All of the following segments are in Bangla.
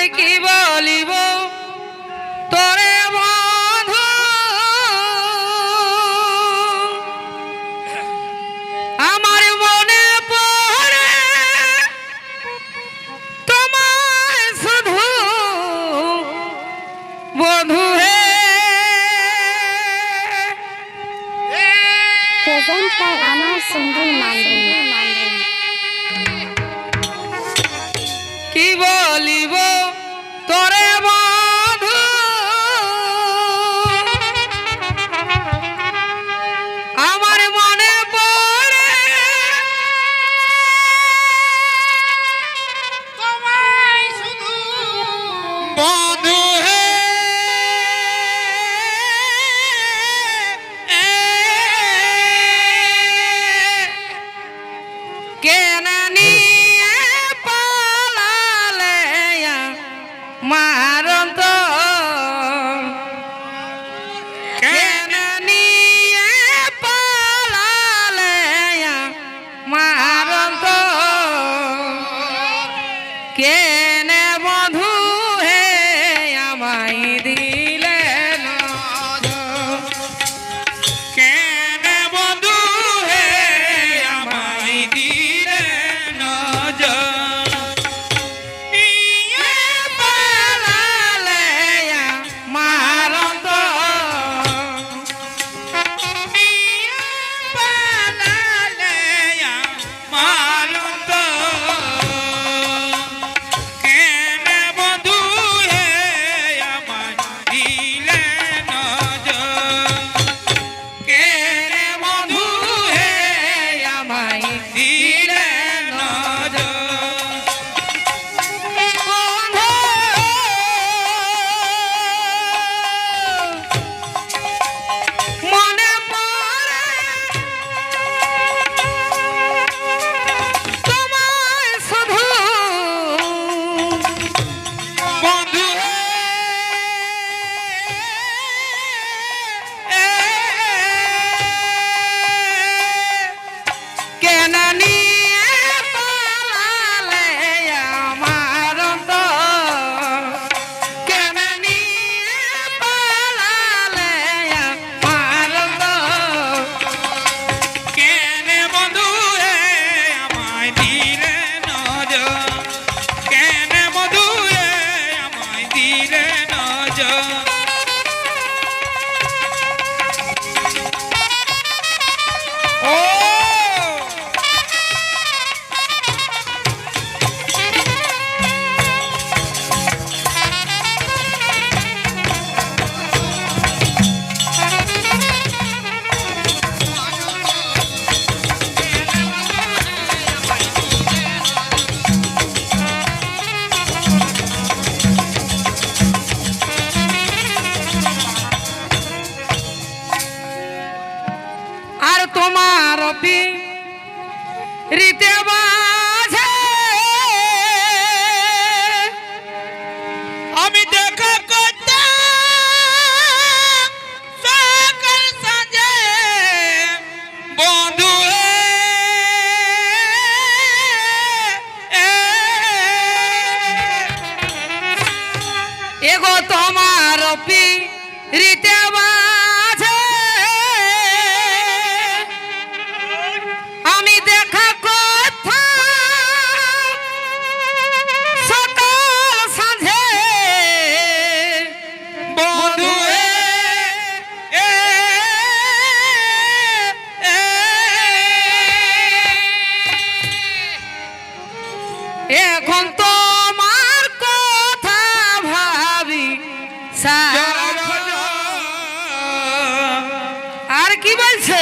আর কি বলিব? তোরে বধু আমার মনে পড়ে তোমার শুধু বধু হে। প্রেজেন্ট বাই কি বল? রিতে আবার কি বলছে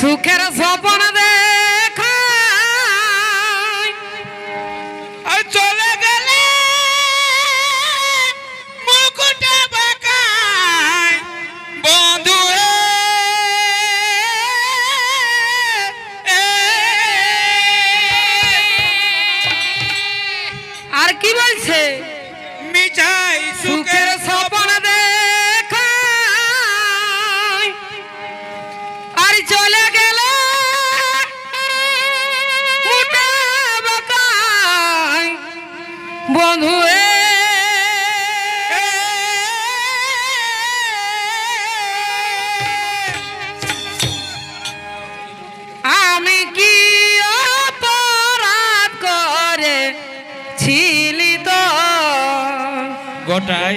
Sucre era só para ছিলি তো। গোটায়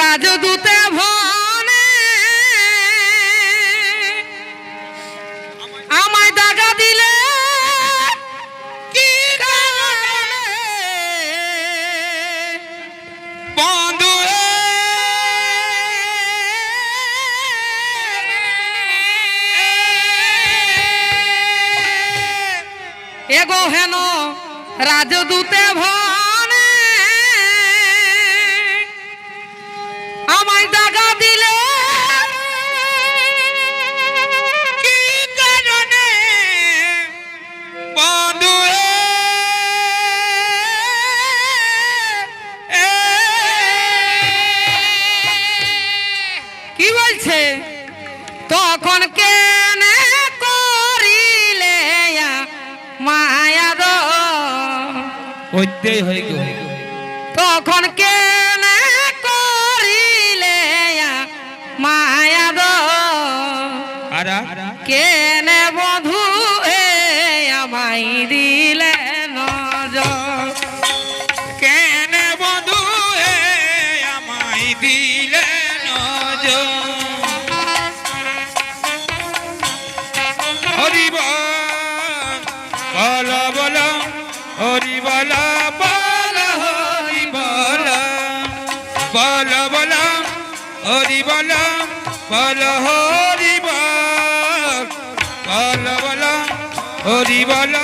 রাজদূতে ভনে আমায় দাগা দিলে কি বন্ধু এগো হেন রাজদূতে ভন অধ্যায় হয়ে গেল। তখন কে করিলে মায়া আরা কে বধু হে মাই দিলে নজ কেন বধু হে দিলে বল হরি বল বল।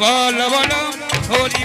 বল বল। হরি